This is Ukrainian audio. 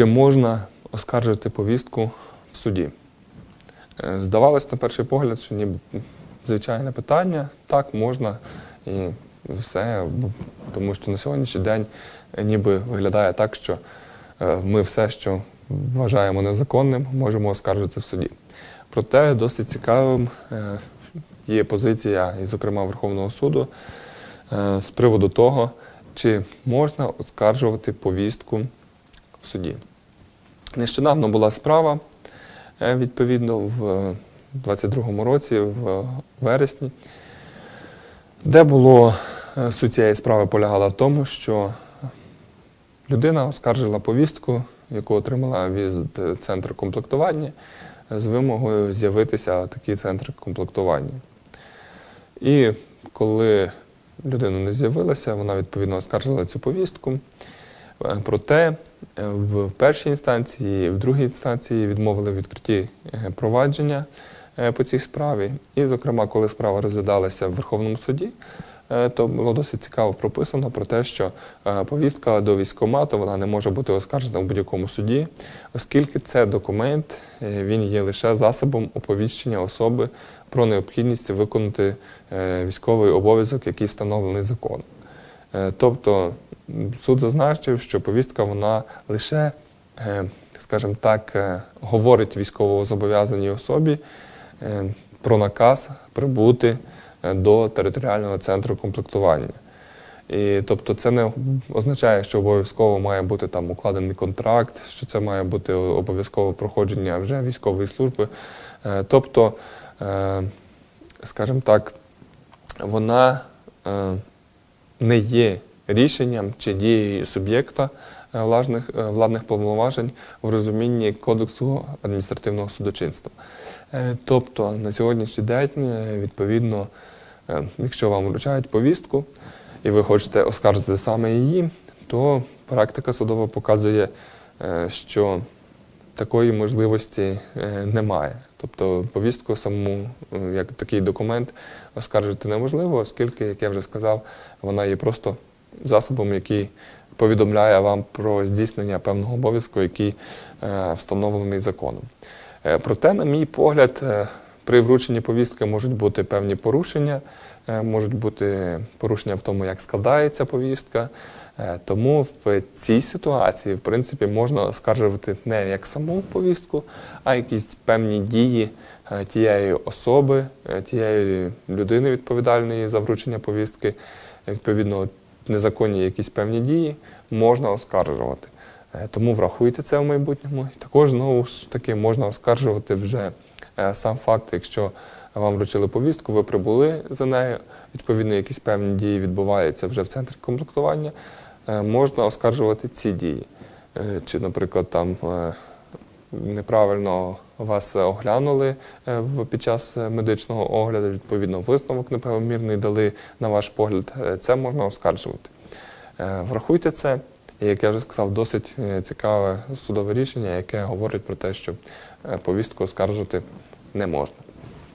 Чи можна оскаржити повістку в суді? Е, Здавалось на перший погляд, що ніби звичайне питання, так можна і все, тому що на сьогоднішній день ніби виглядає так, що е, ми все, що вважаємо незаконним, можемо оскаржити в суді. Проте досить цікавим е, є позиція, і, зокрема, Верховного суду з приводу того, чи можна оскаржувати повістку в суді. Нещодавно була справа, е, відповідно, в 22-му році, в вересні, де було е, суть цієї справи полягала в тому, що людина оскаржила повістку, яку отримала від е, центру комплектування, е, з вимогою з'явитися в такий центр комплектування. І коли людина не з'явилася, вона відповідно оскаржила цю повістку. Е, Проте е, в першій інстанції, в другій інстанції відмовили в відкритті е, провадження е, по цій справі. І, зокрема, коли справа розглядалася в Верховному суді, е, то було досить цікаво прописано про те, що е, повістка до військкомату вона не може бути оскаржена в будь-якому суді, оскільки це документ, е, він є лише засобом оповіщення особи про необхідність виконати е, військовий обов'язок, який встановлений законом. Е, Тобто суд зазначив, що повістка вона лише, е, скажімо так, е, говорить військовозобов'язаній особі про наказ прибути до територіального центру комплектування. І тобто це не означає, що обов'язково має бути там укладений контракт, що це має бути обов'язкове проходження вже військової служби. Тобто, скажімо так, вона не є рішенням чи дією суб'єкта е, владних, е, владних повноважень в розумінні Кодексу адміністративного судочинства. Е, Тобто на сьогоднішній день, відповідно, якщо вам вручають повістку і ви хочете оскаржити саме її, то практика судова показує, що такої можливості е, немає. Тобто повістку саму, е, як такий документ, оскаржити неможливо, оскільки, як я вже сказав, вона є просто засобом, який повідомляє вам про здійснення певного обов'язку, який е, встановлений законом. Проте, на мій погляд, при врученні повістки можуть бути певні порушення, е, можуть бути порушення в тому, як складається повістка. Е, Тому в цій ситуації, в принципі, можна оскаржувати не як саму повістку, а якісь певні дії е, тієї особи, тієї людини відповідальної за вручення повістки, відповідно, незаконні якісь певні дії можна оскаржувати. Тому врахуйте це в майбутньому. І також знову ж таки можна оскаржувати вже сам факт, якщо вам вручили повістку, ви прибули за нею, відповідно, якісь певні дії відбуваються вже в центрі комплектування, е, можна оскаржувати ці дії. Е, Чи, наприклад, там е, неправильно вас оглянули е, під час е, медичного огляду, відповідно, висновок неправомірний дали на ваш погляд, е, це можна оскаржувати. Е, Врахуйте це. І, як я вже сказав, досить е, цікаве судове рішення, яке говорить про те, що е, повістку оскаржити не можна.